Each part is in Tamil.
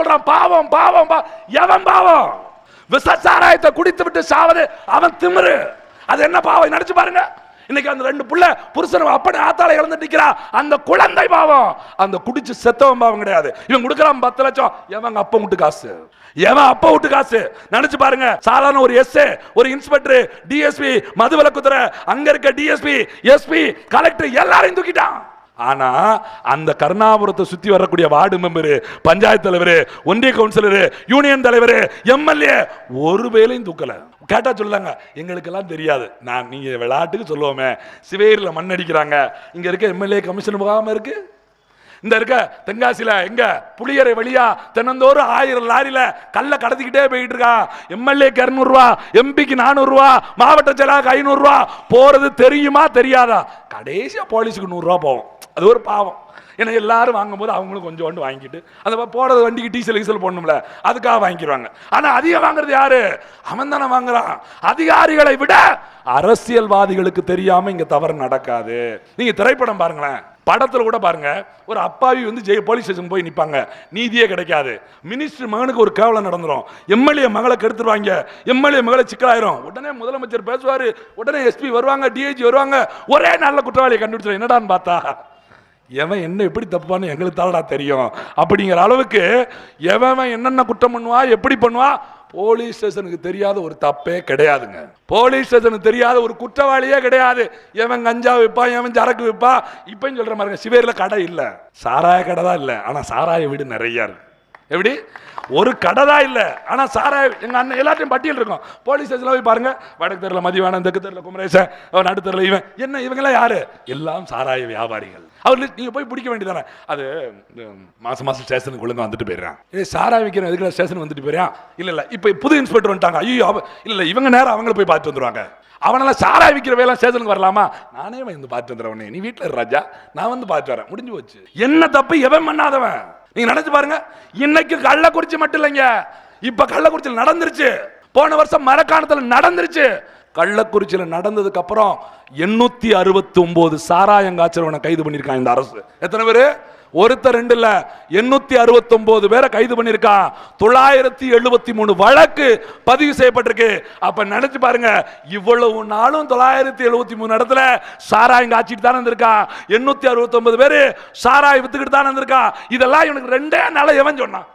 சொல்றான் பாவம் பாவம் பா- எவன் பாவம்? விசச்சாராயத்தை குடித்து விட்டு சாவது அவன் திமிரு. அது என்ன பாவம்? நினைச்சு பாருங்க. இன்னைக்கு அந்த ரெண்டு புள்ள புருஷன் அப்படி ஆத்தால இழந்து நிக்கிறா. அந்த குழந்தை பாவம். அந்த குடிச்சு செத்தவன் பாவம் கிடையாது. இவன் கொடுக்குறான் பத்து லட்சம். எவன் அப்ப விட்டு காசு? எவன் அப்ப விட்டு காசு? நினைச்சு பாருங்க. சாதாரண ஒரு எஸ் ஒரு இன்ஸ்பெக்டர் டிஎஸ்பி மதுவிலக்குத்துறை அங்க இருக்க டிஎஸ்பி எஸ்பி கலெக்டர் எல்லாரையும் தூக்கிட்டான். ஆனா அந்த கருணாபுரத்தை சுத்தி வரக்கூடிய வார்டு மெம்பரு பஞ்சாயத்து தலைவர் ஒன்றிய கவுன்சிலர் யூனியன் தலைவர் எம்எல்ஏ ஒரு வேலையும் தூக்கல. கேட்டா சொல்லுங்க எங்களுக்கெல்லாம் தெரியாது. நான் நீங்க விளையாட்டுக்கு சொல்லுவோமே. சிவேரில் மண் அடிக்கிறாங்க. இங்க இருக்க எம்எல்ஏ கமிஷன் போகாமல் இருக்கு. இந்த இருக்க தென்காசியில எங்க புளியரை வழியா தினந்தோறும் ஆயிரம் லாரியில கல்ல கடத்திக்கிட்டே போயிட்டு இருக்கான் எம்எல்ஏக்கு இரநூறுவா எம்பிக்கு நானூறுரூவா மாவட்ட செயலாளருக்கு ஐநூறுரூவா போறது தெரியுமா தெரியாதா? கடைசியாக போலீஸுக்கு நூறுரூவா போகும் அது ஒரு பாவம். ஏன்னா எல்லாரும் வாங்கும்போது அவங்களும் கொஞ்சோண்டு வாங்கிட்டு அந்த போடுறது வண்டிக்கு டீசல் கீசல் போடணும்ல அதுக்காக வாங்கிடுவாங்க ஆனால் அதிகம் வாங்குறது யாரு? அவன் தானே வாங்குறான். அதிகாரிகளை விட அரசியல்வாதிகளுக்கு தெரியாம இங்க தவறு நடக்காது. நீங்க திரைப்படம் பாருங்களேன். படத்தில் கூட பாருங்க ஒரு அப்பாவி வந்து ஜெய போலீஸ் ஸ்டேஷன் போய் நிற்பாங்க நீதியே கிடைக்காது. மினிஸ்டர் மகனுக்கு ஒரு கேவலம் நடந்துடும் எம்எல்ஏ மகளை கெடுத்துருவாங்க. எம்எல்ஏ மகளை சிக்கலாயிரும். உடனே முதலமைச்சர் பேசுவார். உடனே எஸ்பி வருவாங்க டிஐஜி வருவாங்க. ஒரே நல்ல குற்றவாளியை கண்டுபிடிச்சிடும் என்னடான்னு பார்த்தா? எவன் என்ன எப்படி தப்பான்னு எங்களுக்கு தானடா தெரியும். அப்படிங்கிற அளவுக்கு எவன் என்னென்ன குற்றம் பண்ணுவா எப்படி பண்ணுவா போலீஸ் ஸ்டேஷனுக்கு தெரியாத ஒரு தப்பே கிடையாதுங்க. போலீஸ் ஸ்டேஷனுக்கு தெரியாத ஒரு குற்றவாளியே கிடையாது. எவன் கஞ்சா விற்பான் எவன் சரக்கு விற்பான் இப்பயும் சொல்ற மாதிரி சிவேரில் கடை இல்லை. சாராய கடை தான் இல்லை. ஆனால் சாராய வீடு நிறையா இருக்கு. எப்படி? ஒரு கடை தான் இல்லை. ஆனால் சாராய எங்கள் அண்ணன் எல்லாத்தையும் பட்டியல் இருக்கும். போலீஸ் ஸ்டேஷன்ல போய் பாருங்க. வடக்கு தெருல மதிவானம் தெற்கு தெருல குமரேசன் அவன் நடு தெருல இவன். என்ன இவங்கெல்லாம் யாரு? எல்லாம் சாராய வியாபாரிகள். அவர் நீங்கள் போய் பிடிக்க வேண்டியதானே அது மாதம் மாசம் மாசம் ஸ்டேஷனுக்கு ஒழுங்கா வந்துட்டு போயிடுறான். ஏ சாராய விற்கிறேன் எதுக்குள்ள ஸ்டேஷன் வந்துட்டு போயிடுறான்? இல்லை இல்லை இப்போ புது இன்ஸ்பெக்டர் வந்துட்டாங்க. ஐயோ அவ இல்லை இவங்க நேரம் அவங்கள போய் பார்த்து வந்துருவாங்க. அவனெல்லாம் சாராய விற்கிற வேலை ஸ்டேஷனுக்கு வரலாமா? நானே வந்து பார்த்து வந்துடுறவனே நீ வீட்டில் ராஜா. நான் வந்து பார்த்து வரேன். முடிஞ்சு போச்சு. என்ன தப்பு? எவன் பண்ணாதவன்? நீங்க நினைச்சு பாருங்க. இன்னைக்கு கள்ளக்குறிச்சி மட்டும் இல்லைங்க. இப்ப கள்ளக்குறிச்சியில் நடந்துருச்சு. போன வருஷம் மரக்காணத்தில் நடந்துருச்சு. கள்ளக்குறிச்சியில் நடந்ததுக்கு அப்புறம் எண்ணூத்தி அறுபத்தி ஒன்பது சாராயங்காய்ச்சலவனை கைது பண்ணிருக்கான் இந்த அரசு. எத்தனை பேர்? ஒருத்தர் ரெண்டு இல்ல எண்ணூத்தி அறுபத்தி பேரை கைது பண்ணியிருக்கான் தொள்ளாயிரத்தி எழுபத்தி மூணு வழக்கு பதிவு செய்யப்பட்டிருக்கு. அப்ப நினைச்சு பாருங்க இவ்வளவு நாளும் தொள்ளாயிரத்தி எழுபத்தி மூணு இடத்துல சாராயம் காய்ச்சிட்டு தானே இருந்திருக்கான் எண்ணூத்தி அறுபத்தி ஒன்பது பேரு சாராய் வித்துக்கிட்டு தானே இருந்திருக்கான் இதெல்லாம் இவனுக்கு ரெண்டே நாள எவன் சொன்னான்.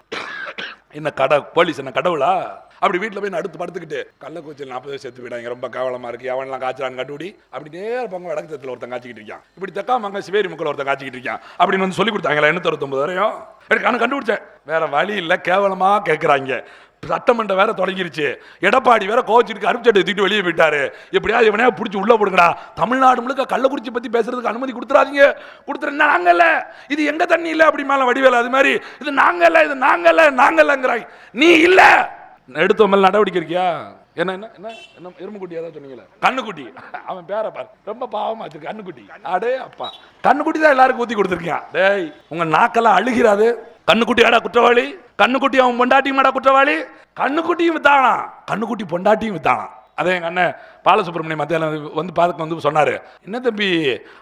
என்ன கடை போலீஸ் என்ன கடவுளா? அப்படி வீட்டில் போய் அடுத்து படுத்துக்கிட்டு கள்ளக்குறிச்சியில் நாற்பது வயசு செத்து போயிடாங்க ரொம்ப கவலமாக இருக்குது அவன்லாம் காய்ச்சலான்னு கண்டுபிடி. அப்படி நேர பொங்கல் வடக்கு தெற்குல ஒருத்தன் காய்ச்சிக்கிட்டு இருக்கான். இப்படி தெக்கா மங்க சிவேரி முக்கில் ஒருத்தன் காய்ச்சிக்கிட்டு இருக்கான். அப்படின்னு வந்து சொல்லி கொடுத்தாங்களா எண்ணூத்தி அறுபத்தொம்பது வரையும் எனக்கு நான் கண்டுபிடிச்சேன். வேற வழி இல்லை கேவலமாக கேட்குறாங்க சட்டமன்றம் வேற தொடங்கிருச்சு. எடப்பாடி வேற கோச்சிருக்கு அருப்சட்டை தூக்கிட்டு வெளியே போயிட்டாரு. எப்படியாவது இவனே பிடிச்சி உள்ள போடுங்கடா. தமிழ்நாடு முழுக்க கள்ளக்குறிச்சி பத்தி பேசுறதுக்கு அனுமதி கொடுத்துறாதீங்க. கொடுத்துருந்தா நாங்க இல்ல. இது எங்க தண்ணி இல்லை அப்படி மேல வடிவேல அது மாதிரி. இது நாங்க இல்ல இது நாங்க இல்ல நாங்க இல்லங்கிறாங்க நீ இல்லை. எடுத்த மேல நடவடிக்கை இருக்கியா? என்ன என்ன என்ன என்ன எறும்புக்குட்டி ஏதாவது சொன்னீங்களே? கண்ணுக்குட்டி. அவன் பேரை பாரு. ரொம்ப பாவமா வச்சிருக்க கண்ணுக்குட்டி. அடே அப்பா. கண்ணுக்குட்டி தான் எல்லாருக்கும் ஊத்தி கொடுத்துருக்கியான் டேய் உங்க நாக்கெல்லாம் அழுகிறாது. கண்ணுக்குட்டியாடா குற்றவாளி? கண்ணுக்குட்டி அவன் பொண்டாட்டியுமாடா குற்றவாளி? கண்ணுக்குட்டியும் வித்தானா? கண்ணுக்குட்டி பொண்டாட்டியும் வித்தானா? அதே எங்கள் அண்ணன் பாலசுப்ரமணியம் மத்தியானம் வந்து பார்த்து வந்து சொன்னார் என்ன தம்பி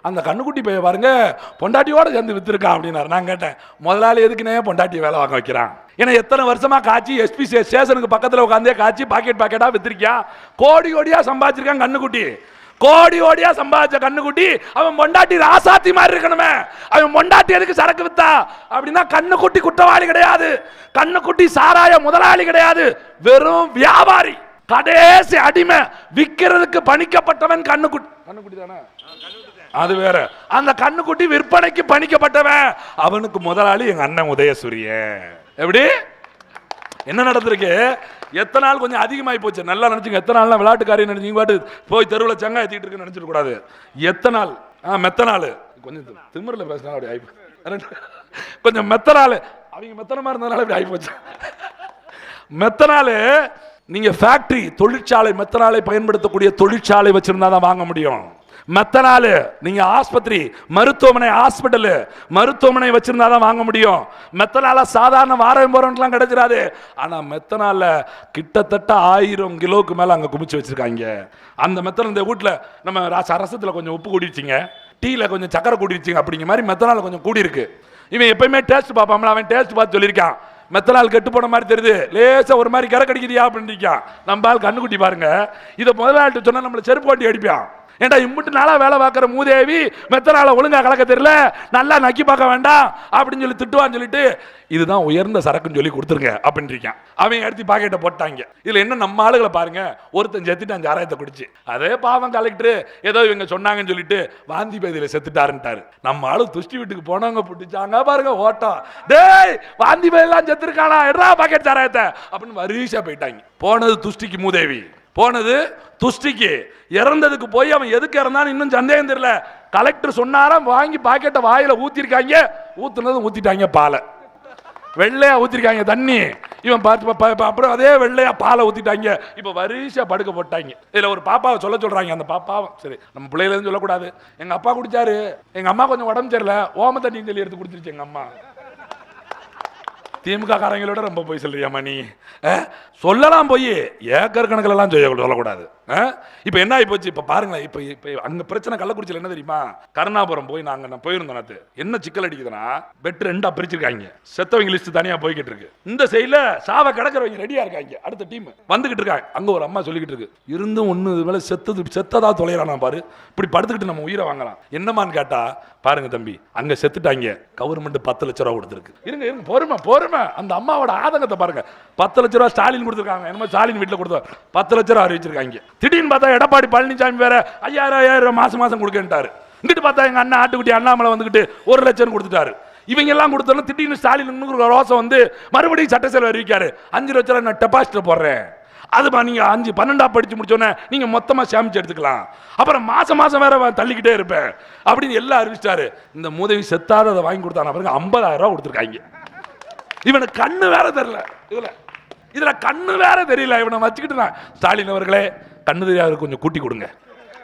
அந்த கண்ணுக்குட்டி போய் பாருங்க பொண்டாட்டியோட சேர்ந்து விற்றுருக்கான் அப்படின்னாரு. நான் கேட்டேன் முதலாளி எதுக்குனே பொண்டாட்டி வேலை வாங்க வைக்கிறான். ஏன்னா எத்தனை வருஷமா காய்ச்சி எஸ்பி ஸ்டேஷனுக்கு பக்கத்தில் உட்காந்தே காய்ச்சி பாக்கெட் பாக்கெட்டாக விற்றுருக்கியான் கோடி கோடியாக சம்பாதிச்சிருக்கான் கண்ணுக்குட்டி. கோடி கோடியா சம்பாதிச்ச கண்ணுக்குட்டி அவன் பொண்டாட்டி ராசாத்தி மாதிரி இருக்கணுமே. அவன் பொண்டாட்டி எதுக்கு சரக்கு வித்தா? அப்படின்னா கண்ணுக்குட்டி குற்றவாளி கிடையாது. கண்ணுக்குட்டி சாராய முதலாளி கிடையாது. வெறும் வியாபாரி. கடைசி அடிமை விக்கிறதுக்கு பணிக்கப்பட்டவன் கண்ணுக்குட்டி. கண்ணுக்குட்டி தானே? அது வேற. அந்த கண்ணுக்குட்டி விற்பனைக்கு பணிக்கப்பட்டவன். அவனுக்கு முதலாளி எங்க அண்ணன் உதயசூரியன் எப்படி? என்ன நடந்திருக்கு? எத்தனை நாள் கொஞ்சம் அதிகமாகி போச்சு. நல்லா நினைச்சுங்க. எத்தனை நாள்லாம் விளையாட்டுக்காரி நினைச்சிங்க பாட்டு போய் தெருவில் சங்காய தீட்டு இருக்குன்னு நினைச்சிட கூடாது. எத்தனை நாள்? ஆ மெத்த நாள். கொஞ்சம் திமிரில் பேசினா அப்படி ஆகி கொஞ்சம் மெத்த நாள். அவங்க மெத்தனமா இருந்ததுனால இப்படி ஆகி போச்சு மெத்தனாலு நீங்கள் ஃபேக்ட்ரி தொழிற்சாலை மெத்தனாலை பயன்படுத்தக்கூடிய தொழிற்சாலை வச்சுருந்தா தான் வாங்க முடியும். மெத்தனால் நீங்கள் ஆஸ்பத்திரி மருத்துவமனை ஹாஸ்பிட்டலு மருத்துவமனை வச்சுருந்தா தான் வாங்க முடியும். மெத்தனால சாதாரண வாரம் போறவங்களுக்குலாம் கிடைச்சிடாது ஆனால் மெத்தனால கிட்டத்தட்ட ஆயிரம் கிலோவுக்கு மேலே அங்கே குமிச்சு வச்சுருக்காங்க. அந்த மெத்தன இந்த வீட்டில் நம்ம ரச- கொஞ்சம் உப்பு கூடிச்சிங்க டீயில் கொஞ்சம் சக்கரை கூடிடுச்சிங்க அப்படிங்கிற மாதிரி மெத்தனால் கொஞ்சம் கூடி இருக்கு இவன் எப்பயுமே டேஸ்ட் பார்ப்பாமல அவன் டேஸ்ட் பார்த்து சொல்லியிருக்கான். மெத்தனால் கெட்டு போன மாதிரி தெரியுது. லேசா ஒரு மாதிரி கரை கடிக்குதியா அப்படின்னு நம்ம ஆள் கண்ணுக்குட்டி பாருங்க. இதை முதலாளிட்டு சொன்னால் நம்மள செருப்பு ஓட்டி அடிப்பான். ஏன்டா இம்புட்டு நாளாக வேலை பார்க்குற மூதேவி? மெத்தனால ஒழுங்கா கலக்க தெரியல. நல்லா நக்கி பார்க்க வேண்டாம் அப்படின்னு சொல்லி திட்டுவான்னு சொல்லிட்டு இதுதான் உயர்ந்த சரக்குன்னு சொல்லி கொடுத்துருங்க அப்படின்னு இருக்கான். அவன் எடுத்து பாக்கெட்டை போட்டாங்க. இதில் என்ன நம்ம ஆளுகளை பாருங்க. ஒருத்தன் செத்துட்டான் சாராயத்தை குடிச்சு. அதே பாவம் கலெக்டர் ஏதோ இவங்க சொன்னாங்கன்னு சொல்லிட்டு வாந்தி பேதியில் செத்துட்டாருன்ட்டாரு. நம்ம ஆளு துஷ்டி வீட்டுக்கு போனவங்க புட்டிச்சாங்க பாருங்க ஓட்டம். டேய் வாந்தி பேதெல்லாம் செத்துருக்கானா எட்ரா பாக்கெட் சாராயத்தை அப்படின்னு வரிசா போயிட்டாங்க. போனது துஷ்டிக்கு மூதேவி. போனது துஷ்டிக்கு. இறந்ததுக்கு போய் அவன் எதுக்கு இறந்தான்னு இன்னும் சந்தேகம் தெரியல. கலெக்டர் சொன்னாராம் வாங்கி பாக்கெட்டை வாயில ஊத்திருக்காங்க. ஊத்துனதும் ஊத்திட்டாங்க பாலை. வெள்ளையா ஊத்திருக்காங்க தண்ணி. இவன் பார்த்து அப்புறம் அதே வெள்ளையா பாலை ஊத்திட்டாங்க. இப்ப வரிசையா படுக்க போட்டாங்க. இதுல ஒரு பாப்பாவை சொல்ல சொல்றாங்க. அந்த பாப்பாவும் சரி நம்ம பிள்ளையில இருந்து சொல்லக்கூடாது. எங்க அப்பா குடிச்சாரு. எங்க அம்மா கொஞ்சம் உடம்பு சரியில்லை. ஓம தண்ணி சொல்லி எடுத்து குடிச்சிருச்சு எங்க அம்மா. திமுக காரங்களோட ரொம்ப போய் சொல்றியாமா நீ சொல்லலாம் போய். ஏக்கர் கணக்கில் எல்லாம் சொல்லக்கூடாது. இப்போ என்ன ஆகி போச்சு? இப்போ பாருங்களேன் இப்போ இப்போ அங்கே பிரச்சனை கள்ளக்குறிச்சியில் என்ன தெரியுமா? கருணாபுரம் போய் நாங்கள் நான் போயிருந்தோம் நேத்து. என்ன சிக்கல் அடிக்குதுன்னா பெட் ரெண்டாக பிரிச்சிருக்காங்க. செத்தவங்க லிஸ்ட் தனியாக போய்கிட்டு இருக்கு. இந்த சைடில் சாவை கிடக்கிறவங்க ரெடியாக இருக்காங்க. அடுத்த டீம் வந்துகிட்டு இருக்காங்க. அங்கே ஒரு அம்மா சொல்லிக்கிட்டு இருக்கு. இருந்தும் ஒன்று இது மேலே செத்தது செத்ததா தொலைறானா பாரு. இப்படி படுத்துக்கிட்டு நம்ம உயிரை வாங்கலாம். என்னமான்னு கேட்டால் பாருங்க தம்பி அங்கே செத்துட்டாங்க. கவர்மெண்ட் பத்து லட்ச ரூபா கொடுத்துருக்கு. இருங்க இருங்க பொறுமை பொறுமை. அந்த அம்மாவோட ஆதங்கத்தை பாருங்க. பத்து லட்ச ரூபா ஸ்டாலின் கொடுத்துருக்காங்க. என்னமோ ஸ்டாலின் வீட்டில் கொடுத்தா. பத்து லட்ச ரூபா அறிவிச்சிருக்காங்க. திடீர்னு பார்த்தா எடப்பாடி பழனிசாமி வேற ஐயாயிரம் ஐயாயிரம் மாசம் மாசம் கொடுக்கன்ட்டாரு. இங்கிட்டு பார்த்தா எங்க அண்ணன் ஆட்டுக்குட்டி அண்ணாமலை வந்துட்டு ஒரு லட்சம் கொடுத்துட்டாரு. இவங்க எல்லாம் கொடுத்தாலும் திடீர்னு ஸ்டாலின் ரோசம் வந்து மறுபடியும் சட்ட செலவு அறிவிக்காரு. அஞ்சு லட்ச ரூபா நான் டெபாசிட் போடுறேன். அதுமா நீங்க அஞ்சு பன்னெண்டா படிச்சு முடிச்சோன்னே நீங்க மொத்தமாக சேமிச்சு எடுத்துக்கலாம். அப்புறம் மாசம் மாசம் வேற தள்ளிக்கிட்டே இருப்பேன். அப்படின்னு எல்லாம் அறிவிச்சிட்டாரு. இந்த மூதவி செத்தாத அதை வாங்கி கொடுத்தாங்க பாருங்க ஐம்பதாயிரம் ரூபாய் கொடுத்துருக்காங்க. இவனுக்கு கண்ணு வேற தெரியல. இதுல. இதுல கண்ணு வேற தெரியல. இவனை வச்சுக்கிட்டு நான் ஸ்டாலின் அவர்களே கண்ணு தெரியாத கொஞ்சம் கூட்டி கொடுங்க.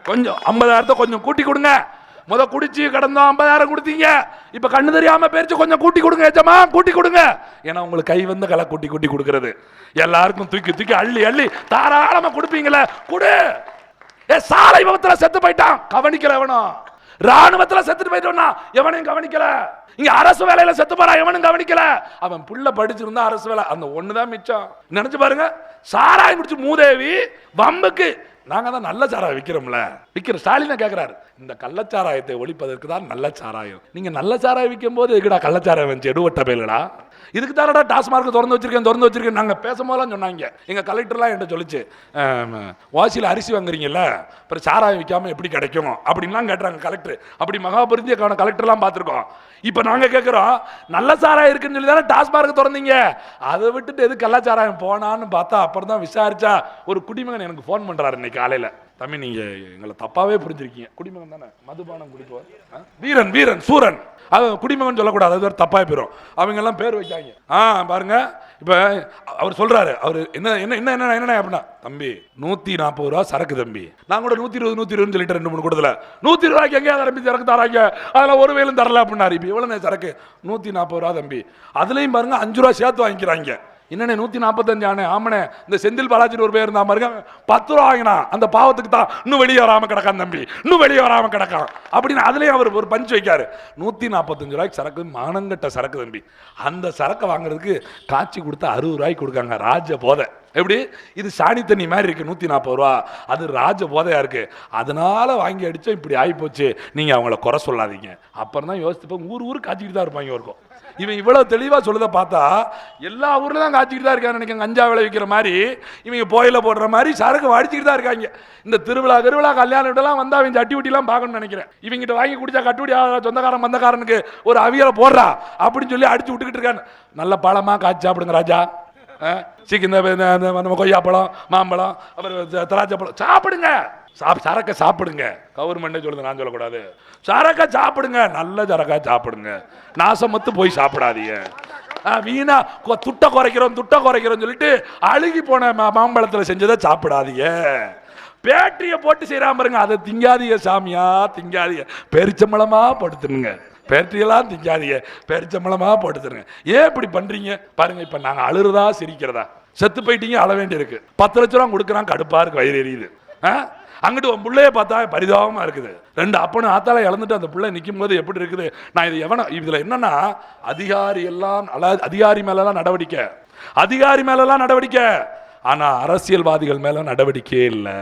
கொஞ்சம் ஐம்பதாயிரத்தை கொஞ்சம் கூட்டி கொடுங்க. முத குடிச்சு கடந்தோம் ஐம்பதாயிரம் கொடுத்தீங்க. இப்ப கண்ணு தெரியாம பேரிச்சு கொஞ்சம் கூட்டி கொடுங்க ஏச்சமா கூட்டி கொடுங்க. ஏன்னா உங்களுக்கு கை வந்து கலை கூட்டி கூட்டி கொடுக்கறது. எல்லாருக்கும் தூக்கி தூக்கி அள்ளி அள்ளி தாராளமா கொடுப்பீங்களே. கொடு. ஏ சாலை விபத்துல செத்து போயிட்டான். கவனிக்கிறவனும் ராணுவத்துல செத்துட்டு போயிட்டோம்னா எவனையும் கவனிக்கல. இங்க அரசு வேலையில செத்து போறான் எவனும் கவனிக்கல. அவன் புள்ள படிச்சிருந்தா அரசு வேலை. அந்த ஒண்ணுதான் மிச்சம். நினைச்சு பாருங்க. சாராயம் குடிச்சு மூதேவி வம்புக்கு நாங்கள் தான் நல்ல சாராயம் விற்கிறோம்ல விற்கிற ஸ்டாலினை கேட்குறாரு இந்த கள்ளச்சாராயத்தை ஒழிப்பதற்கு தான் நல்ல சாராயம். நீங்கள் நல்ல சாராயம் விற்கும் போது இதுக்குடா கள்ளச்சாராயம் வந்து எடுவட்ட பயலுடா இதுக்கு தானடா டாஸ்மார்க் திறந்து வச்சிருக்கேன் திறந்து வச்சிருக்கேன். நாங்க பேசும்போதெல்லாம் சொன்னாங்க. எங்கள் கலெக்டர்லாம் என்கிட்ட சொல்லிச்சு வாசியில் அரிசி வாங்குறீங்கல்ல அப்புறம் சாராயம் விற்காம எப்படி கிடைக்கும்? அப்படின்லாம் கேட்டுறாங்க கலெக்டர். அப்படி மகாபரிந்தியக்கான கலெக்டர்லாம் பார்த்துருக்கோம். இப்போ நாங்கள் கேட்குறோம் நல்ல சாராயம் இருக்குன்னு சொல்லி தானே டாஸ்மார்க் திறந்தீங்க. அதை விட்டுட்டு எது கள்ளச்சாராயம் போனான்னு பார்த்தா அப்புறம் தான் விசாரிச்சா ஒரு குடிமகன் எனக்கு ஃபோன் பண்ணுறாரு இன்னைக்கு. காலையில். தம்பி நீங்கள் எங்களை தப்பாகவே புரிஞ்சிருக்கீங்க. குடிமகன் தானே? மதுபானம் குடிப்போம் ஆ? வீரன் வீரன் சூரன். அது குடிமகன் சொல்லக்கூடாது அது ஒரு தப்பாக போயிடும் அவங்கெல்லாம் பேர் வைக்காங்க ஆ பாருங்க. இப்போ அவர் சொல்கிறாரு அவர் என்ன என்ன என்ன என்ன என்ன அப்படின்னா தம்பி நூற்றி நாற்பது ரூபா சரக்கு தம்பி. நான் கூட நூற்றி இருபது நூற்றி இருபது சொல்லிட்டு ரெண்டு மூணு கொடுத்துல நூற்றி இருபது ரூபாய்க்கு எங்கேயா தம்பி சரக்கு தராங்க. அதில் ஒரு வேலும் தரல அப்படின்னாரு. இப்போ எவ்வளோ சரக்கு. நூற்றி நாற்பது ரூபா தம்பி. அதுலேயும் பாருங்க அஞ்சு ரூபா சேர்த்து வாங்கிக்கிறாங்க. என்னண்ணே நூத்தி நாற்பத்தஞ்சு ஆனே ஆமனே இந்த செந்தில் பாலாஜின்னு ஒரு பேர் இருந்தா பாருங்க பத்து ரூபா வாங்கினா அந்த பாவத்துக்கு தான் இன்னும் வெளியே வராம கிடக்கான் தம்பி இன்னும் வெளியே வராம கிடக்கான். அப்படின்னு அதுலேயும் அவர் ஒரு பஞ்ச் வைக்காரு. நூத்தி நாற்பத்தஞ்சு ரூபாய்க்கு சரக்கு மானங்கட்ட சரக்கு தம்பி. அந்த சரக்கை வாங்குறதுக்கு காட்சி கொடுத்து அறுபது ரூபாய்க்கு கொடுக்காங்க ராஜ போதை எப்படி? இது சாணி தண்ணி மாதிரி இருக்குது நூற்றி நாற்பது ரூபா. அது ராஜ போதையாக இருக்குது அதனால் வாங்கி அடித்தோம் இப்படி ஆகிப்போச்சு நீங்கள் அவங்கள குறை சொல்லாதீங்க. அப்புறம் தான் யோசித்து ஊர் ஊர் காய்ச்சிக்கிட்டு தான் இருப்பாங்க இருக்கும் இவன் இவ்வளோ தெளிவாக சொல்லுத பார்த்தா எல்லா ஊரில் தான் காய்ச்சிக்கிட்டு தான் இருக்காங்க நினைக்கிறேன் கஞ்சா விளைவிக்கிற மாதிரி. இவங்க போயில போடுற மாதிரி சரக்கு அடிச்சுக்கிட்டு தான் இருக்காங்க. இந்த திருவிழா திருவிழா கல்யாணம் விடலாம் வந்தால் அவன் சட்டி விட்டிலாம் பார்க்கணும்னு நினைக்கிறேன். இவங்கிட்ட வாங்கி குடிச்சா கட்டுப்படி ஆகாத? சொந்தக்காரன் பந்தக்காரனுக்கு ஒரு அவியலை போடுறா அப்படின்னு சொல்லி அடிச்சு விட்டுக்கிட்டு இருக்கான் நல்ல பழமாக காய்ச்சி சாப்பிடுங்க ராஜா. சீக்கிரம் இந்த- இந்த நம்ம கொய்யாப்பழம் மாம்பழம் அப்புறம் த- சாப்பிடுங்க. சாப் சரக்கை சாப்பிடுங்க. கவர்மெண்ட்டே சொல்லுது நான் சொல்லக்கூடாது. சரக்கை சாப்பிடுங்க. நல்ல சரக்காக சாப்பிடுங்க. நாசமத்து போய் சாப்பிடாதீங்க. ஆ, வீணா துட்டை குறைக்கிறோம் துட்டை குறைக்கிறோம் சொல்லிட்டு அழுகி போன மா- செஞ்சதை சாப்பிடாதீங்க. பேட்டரியை போட்டு செய்யறாம பாருங்க. அதை திங்காதீங்க சாமியா திங்காதீங்க. பெருச்சம்பளமா படுத்துனுங்க. பேட்டரியெல்லாம் திங்காதீங்க பெருச்சம்பலமாக போட்டு தருங்க ஏன் இப்படி பண்ணுறீங்க பாருங்கள் இப்போ நாங்கள் அழுறதா சிரிக்கிறதா. செத்து போயிட்டீங்க அழ வேண்டியிருக்கு. பத்து லட்ச ரூபா கொடுக்குறான் கடுப்பாக இருக்கு வயிறு எரியுது. ஆ? அங்கிட்டு உன் பிள்ளைய பார்த்தா பரிதாபமாக இருக்குது. ரெண்டு அப்பனும் ஆத்தால இழந்துட்டு அந்த பிள்ளை நிற்கும் போது எப்படி இருக்குது? நான் இது எவன இதில் என்னன்னா அதிகாரி எல்லாம் அல- அதிகாரி மேலெல்லாம் நடவடிக்கை. அதிகாரி மேலலாம் நடவடிக்கை. ஆனால் அரசியல்வாதிகள் மேலே நடவடிக்கையே இல்லை.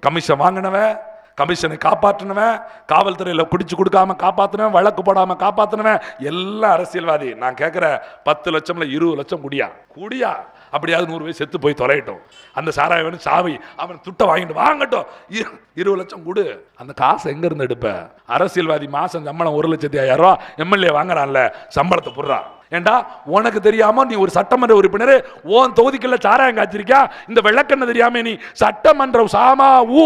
கமிஷன் வாங்கினவன் கமிஷனை காப்பாற்றினவன் காவல்துறையில் குடிச்சு கொடுக்காம காப்பாற்றினவன் வழக்கு போடாமல் காப்பாற்றினவன் எல்லாம் அரசியல்வாதி. நான் கேட்குற பத்து லட்சம்ல இருபது லட்சம் குடியா? குடியா? அப்படியாவது நூறு பேர் செத்து போய் தொலையட்டும். அந்த சாராயவனு சாவி அவன் துட்டை வாங்கிட்டு வாங்கட்டும். இரு- இருபது லட்சம் கொடு. அந்த காசை எங்கேருந்து எடுப்ப? அரசியல்வாதி மாதம் சம்பளம் ஒரு லட்சத்தி ஐயாயிரம் ரூபா எம்எல்ஏ வாங்குறான்ல சம்பளத்தை புடுறா. ஏண்டா உனக்கு தெரியாம நீ ஒரு சட்டமன்ற உறுப்பினர் ஓன் தொகுதிக்குள்ள சாராயம் காய்ச்சிருக்கியா? இந்த வெள்ளக்கண்ணு தெரியாம நீ சட்டமன்ற சாமா ஊ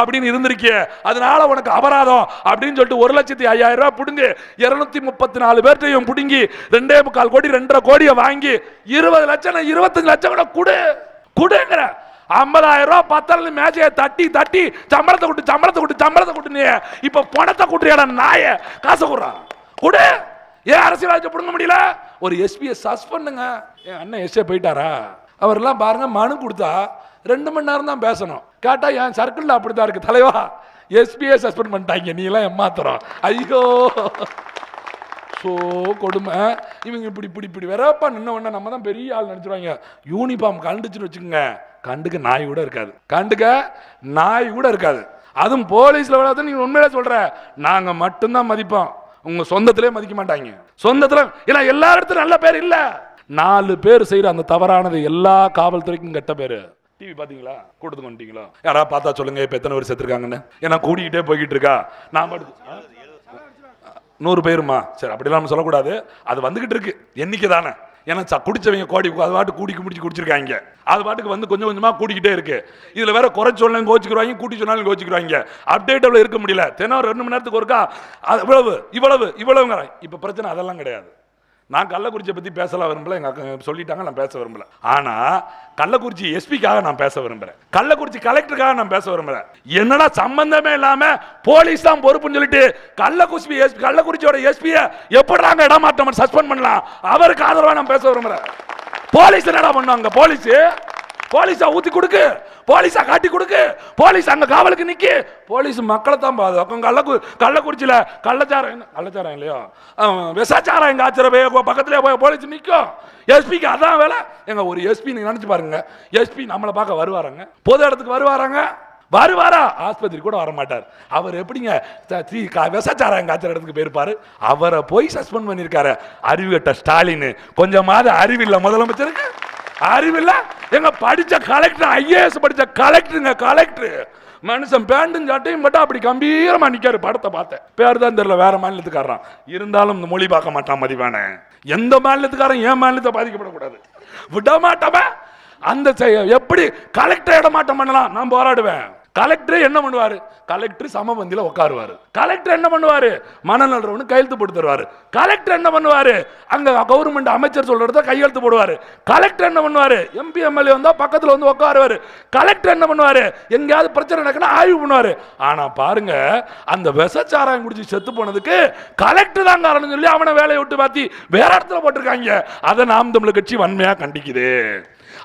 அப்படின்னு இருந்திருக்கிய. அதனால உனக்கு அபராதம் அப்படின்னு சொல்லிட்டு ஒரு லட்சத்தி ஐயாயிரம் ரூபாய் புடுங்கு இருநூத்தி முப்பத்தி நாலு பேர்த்தையும் புடுங்கி ரெண்டே முக்கால் கோடி ரெண்டரை கோடியை வாங்கி இருபது லட்சம் இருபத்தஞ்சு லட்சம் கூட குடு குடுங்கிற. ஐம்பதாயிரம் ரூபாய் பத்தல மேஜையை தட்டி தட்டி சம்பளத்தை கொட்டு சம்பளத்தை கொட்டு சம்பளத்தை கொட்டு நீ. இப்ப பணத்தை கொட்டுறியாடா நாய? காசை கொடுறான் கொடு. ஏன் அரசியல்வாதி பிடுங்க முடியல? ஒரு எஸ்பியை சஸ்பெண்டுங்க என் அண்ணன் எஸ்ஏ போயிட்டாரா? அவரெல்லாம் பாருங்க மனு கொடுத்தா ரெண்டு மணி நேரம் தான் பேசணும். கேட்டா என் அப்படி தான் இருக்கு. தலைவா எஸ்பியை சஸ்பெண்ட் பண்ணிட்டாங்க. நீ எல்லாம் ஏமாத்துறோம். ஐயோ. ஸோ கொடுமை. இவங்க இப்படி இப்படி இப்படி. வரப்பா நின்ன உடனே நம்ம தான் பெரிய ஆள் நினச்சிருவாங்க யூனிஃபார்ம் கண்டுச்சுன்னு வச்சுக்கோங்க. கண்டுக்க நாய் கூட இருக்காது. கண்டுக்க நாய் கூட இருக்காது. அதுவும் போலீஸில் விடாத நீங்கள் உண்மையிலே சொல்கிற நாங்கள் மட்டும்தான் மதிப்போம். உங்க சொந்தத்திலே மதிக்க மாட்டாங்க. சொந்தத்தில் ஏன்னா எல்லா இடத்துலையும் நல்ல பேர் இல்லை. நாலு பேர் செய்கிற அந்த தவறானது எல்லா காவல்துறைக்கும் கெட்ட பேர். டிவி பார்த்தீங்களா கூட்டத்துக்கு வந்துட்டீங்களா? யாராவது பார்த்தா சொல்லுங்க இப்போ எத்தனை பேர் செத்துருக்காங்கன்னு. ஏன்னா கூடிக்கிட்டே போய்கிட்டு இருக்கா. நான் பாட்டு நூறு பேருமா? சரி அப்படிலாம் நம்ம சொல்லக்கூடாது. அது வந்துக்கிட்டு இருக்கு. எண்ணிக்கை தானே. ஏன்னா ச- குடிச்சவங்க கோடி அது பாட்டு கூட்டி முடிச்சு குடிச்சிருக்காங்க. அது பாட்டுக்கு வந்து கொஞ்சம் கொஞ்சமாக கூட்டிக்கிட்டே இருக்கு. இதில் வேற குறை சொன்னாலும் கோச்சிக்கிறாங்க கூட்டி சொன்னாலும் கோச்சிக்கிறாங்க அப்டேட்டபிள் இருக்க முடியல. தினம் ரெண்டு மணி நேரத்துக்கு ஒருக்கா அது இவ்வளவு இவ்வளவு இவ்வளவுங்கிற இப்போ பிரச்சனை அதெல்லாம் கிடையாது. நான் கள்ளக்குறிச்சியை பற்றி பேசலாம் விரும்பல எங்கள் அக்கா சொல்லிட்டாங்க நான் பேச விரும்பல. ஆனால் கள்ளக்குறிச்சி எஸ்பிக்காக நான் பேச விரும்புகிறேன் கள்ளக்குறிச்சி கலெக்டருக்காக நான் பேச விரும்புகிறேன் என்னடா சம்பந்தமே இல்லாமல் போலீஸ் தான் பொறுப்புன்னு சொல்லிட்டு கள்ளக்குறிச்சி எஸ்பி கள்ளக்குறிச்சியோட எஸ்பியை எப்படிறாங்க இடமாற்றம் சஸ்பெண்ட் பண்ணலாம்? அவருக்கு ஆதரவாக நான் பேச விரும்புகிறேன் போலீஸ் என்னடா பண்ணுவாங்க? போலீஸ்? போலீஸா ஊற்றி கொடுக்கு. போலீஸா காட்டி கொடுக்கு. போலீஸ் அங்க காவலுக்கு நிக்கி. போலீஸ் மக்களை தான் பாதுகாக்கும் கள்ளக்கு கள்ளக்குறிச்சியில கள்ளச்சாரம் என்ன? கள்ளச்சாரம் இல்லையோ? விசாச்சாரம் எங்க ஆச்சர? போய் பக்கத்துல போய் போலீஸ் நிற்கும் எஸ்பிக்கு அதான் வேலை. எங்க ஒரு எஸ்பி நீங்க நினைச்சு பாருங்க. எஸ்பி நம்மளை பார்க்க வருவாராங்க. பொது இடத்துக்கு வருவாராங்க. வருவாரா? ஆஸ்பத்திரி கூட வர மாட்டார் அவர் எப்படிங்க? த- தீ- கா- காய்ச்சல் இடத்துக்கு போயிருப்பாரு? அவரை போய் சஸ்பெண்ட் பண்ணியிருக்காரு. அறிவுகட்ட ஸ்டாலின். கொஞ்சமாவது அறிவில்லை முதலமைச்சருக்கு. அறிவில்ல? எங்க படிச்ச கலெக்டர் ஐஏஎஸ் படிச்ச கலெக்டருங்க கலெக்டர் மனுஷன் பேண்டும் சட்டையும் மட்டும் அப்படி கம்பீரமா நிக்காரு படத்தை பார்த்தேன் பேர் தான் தெரியல வேற மாநிலத்துக்காரன். இருந்தாலும் இந்த மொழி பார்க்க மாட்டான் மதிவானே. எந்த மாநிலத்துக்காரன் என் மாநிலத்தை பாதிக்கப்படக்கூடாது. விட மாட்டவன் அந்த எப்படி கலெக்டர் இடமாட்டம் பண்ணலாம்? நான் போராடுவேன். கலெக்டரே என்ன பண்ணுவார்? கலெக்டர் சமபந்தியில் உட்காருவார் கலெக்டர் என்ன பண்ணுவார்? மனநலவனு கையெழுத்து போட்டு தருவார். கலெக்டர் என்ன பண்ணுவார்? அங்கே கவர்மெண்ட் அமைச்சர் சொல்கிறத கையெழுத்து போடுவார். கலெக்டர் என்ன பண்ணுவார்? எம்பி எம்எல்ஏ வந்தால் பக்கத்தில் வந்து உட்காருவாரு கலெக்டர் என்ன பண்ணுவார்? எங்கேயாவது பிரச்சனை நடக்குன்னா ஆய்வு பண்ணுவார். ஆனால் பாருங்க அந்த விஷச்சாராயம் குடிச்சு செத்து போனதுக்கு கலெக்டர் தான் காரணம் சொல்லி அவனை வேலையை விட்டு பார்த்து வேற இடத்துல போட்டிருக்காங்க. அதை நாம் தமிழ் கட்சி வன்மையாக கண்டிக்குது.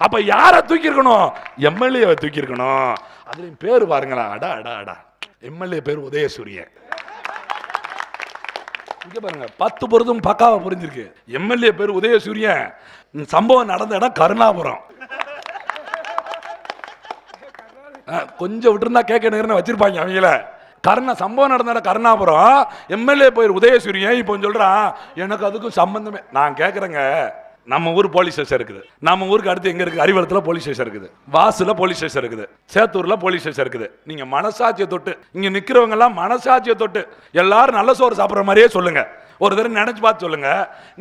அப்போ யாரை தூக்கியிருக்கணும்? எம்எல்ஏவை தூக்கியிருக்கணும். அதுலயும் பேர் பாருங்களா. அடா அடா அடா. எம்எல்ஏ பேர் உதயசூரியன். இங்க பாருங்க பத்து பொருதும் பக்காவா புரிஞ்சிருக்கு. எம்எல்ஏ பேர் உதயசூரியன். சம்பவம் நடந்த இடம் கருணாபுரம். ஆ, கொஞ்சம் விட்டுருந்தா கேட்க நேரம் வச்சிருப்பாங்க அவங்கள. கருணா சம்பவம் நடந்த இடம் கருணாபுரம். எம்எல்ஏ பேர் உதயசூரியன். இப்போ சொல்றான் எனக்கு அதுக்கும் சம்பந்தமே. நான் கேட்குறேங்க நம்ம ஊர் போலீஸ் ஸ்டேஷன் இருக்குது. நம்ம ஊருக்கு அடுத்து எங்க இருக்கு அறிவலத்தில் போலீஸ் ஸ்டேஷன் இருக்குது. வாசுல போலீஸ் ஸ்டேஷன் இருக்குது. சேத்தூர்ல போலீஸ் ஸ்டேஷன் இருக்குது. நீங்க மனசாட்சியை தொட்டு இங்க நிக்கிறவங்க எல்லாம் மனசாட்சியை தொட்டு எல்லாரும் நல்ல சோறு சாப்பிட்ற மாதிரியே சொல்லுங்க. ஒரு தடவை நினைச்சு பார்த்து சொல்லுங்க.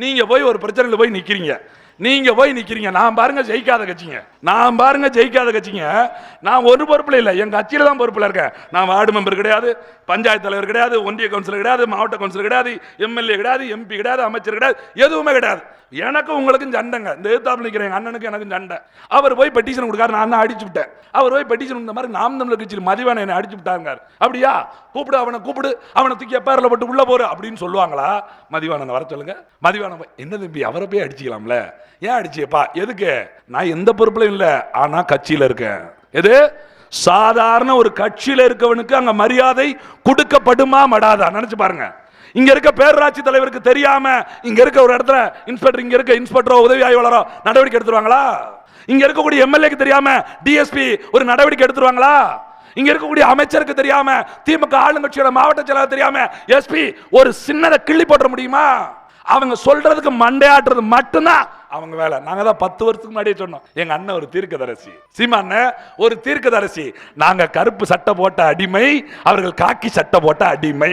நீங்க போய் ஒரு பிரச்சனையில் போய் நிக்கிறீங்க. நீங்க போய் நிக்கிறீங்க. நான் பாருங்க ஜெயிக்காத கட்சிங்க. நான் பாருங்க ஜெயிக்காத கட்சிங்க. நான் ஒரு பொறுப்புல இல்லை. என் கட்சியில தான் பொறுப்புல இருக்கேன். நான் வார்டு மெம்பர் கிடையாது பஞ்சாயத்து தலைவர் கிடையாது ஒன்றிய கவுன்சிலர் கிடையாது மாவட்ட கவுன்சிலர் கிடையாது எம்எல்ஏ கிடையாது எம்பி கிடையாது அமைச்சர் கிடையாது எதுவுமே கிடையாது. எனக்கும் உங்களுக்கும் சண்டைங்க. இந்த எதிர்த்தாப்புல நிக்கிற எங்க அண்ணனுக்கு எனக்கும் சண்டை. அவர் போய் பெட்டிஷன் கொடுக்காரு நான் தான் அடிச்சு விட்டேன். அவர் போய் பெட்டிஷன் இந்த மாதிரி நாம் தமிழர் கட்சியில் மதிவான என்னை அடிச்சு விட்டாங்க அப்படியா? கூப்பிடு அவனை கூப்பிடு. அவனை தூக்கி பேரில் போட்டு உள்ளே போகிற அப்படின்னு சொல்லுவாங்களா? மதிவானனை வர சொல்லுங்க. மதிவானன் என்ன தம்பி அவரை போய் அடிச்சுக்கலாம்ல? ஏன் அடிச்சியப்பா எதுக்கு? நான் எந்த பொறுப்புலையும் இல்லை. ஆனா கட்சியில இருக்கேன். எது? சாதாரண ஒரு கட்சியில இருக்கவனுக்கு அங்க மரியாதை கொடுக்கப்படுமா மடாதா? நினைச்சு பாருங்க. இங்க இருக்க பேரூராட்சி தலைவருக்கு தெரியாம இங்க இருக்க ஒரு இடத்துல இன்ஸ்பெக்டர் இங்க இருக்க இன்ஸ்பெக்டரோ உதவி ஆய்வாளரோ நடவடிக்கை எடுத்துருவாங்களா? இங்க இருக்கக்கூடிய எம்எல்ஏக்கு தெரியாம டிஎஸ்பி ஒரு நடவடிக்கை எடுத்துருவாங்களா? இங்க இருக்கக்கூடிய அமைச்சருக்கு தெரியாம திமுக ஆளுங்கட்சியோட மாவட்ட செயலாளர் தெரியாம எஸ்பி ஒரு சின்னதை கிள்ளி போட்டுற முடியுமா? அவங்க சொல்றதுக்கு மண்டையாட்டுறது மட்டும்தான் அவங்க வேலை. நாங்க தான் பத்து வருஷத்துக்கு முன்னாடியே சொன்னோம். எங்க அண்ணன் ஒரு தீர்க்கதரசி. சீமா அண்ணன் ஒரு தீர்க்கதரசி. நாங்க கருப்பு சட்டை போட்ட அடிமை அவர்கள் காக்கி சட்டை போட்ட அடிமை.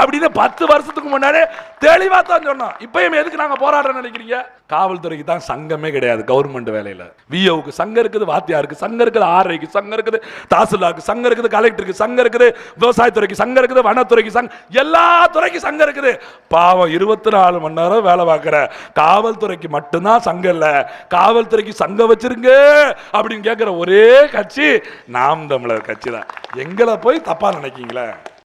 அப்படின்னு பத்து வருஷத்துக்கு முன்னாடி தெளிவா தான் சொன்னோம். இப்பயும் எதுக்கு நாங்க போராடுறோம் நினைக்கிறீங்க? காவல்துறைக்கு தான் சங்கமே கிடையாது கவர்மெண்ட் வேலையில. விஓவுக்கு சங்கம் இருக்குது வாத்தியாருக்கு சங்கம் இருக்குது ஆர்ஐக்கு சங்கம் இருக்குது தாசில்தாருக்கு சங்கம் இருக்குது கலெக்டருக்கு சங்கம் இருக்குது விவசாயத்துறைக்கு சங்கம் இருக்குது வனத்துறைக்கு சங்கம் எல்லா துறைக்கும் சங்கம் இருக்குது. பாவம் இருபத்தி நாலு மணி நேரம் வேலை பார்க்குற காவல்துறைக்கு மட்டும்தான் சங்கம் இல்ல. காவல்துறைக்கு சங்கம் வச்சிருங்க அப்படின்னு கேட்கிற ஒரே கட்சி நாம் தமிழர் கட்சி தான். எங்களை போய் தப்பா நினைக்கீங்களே?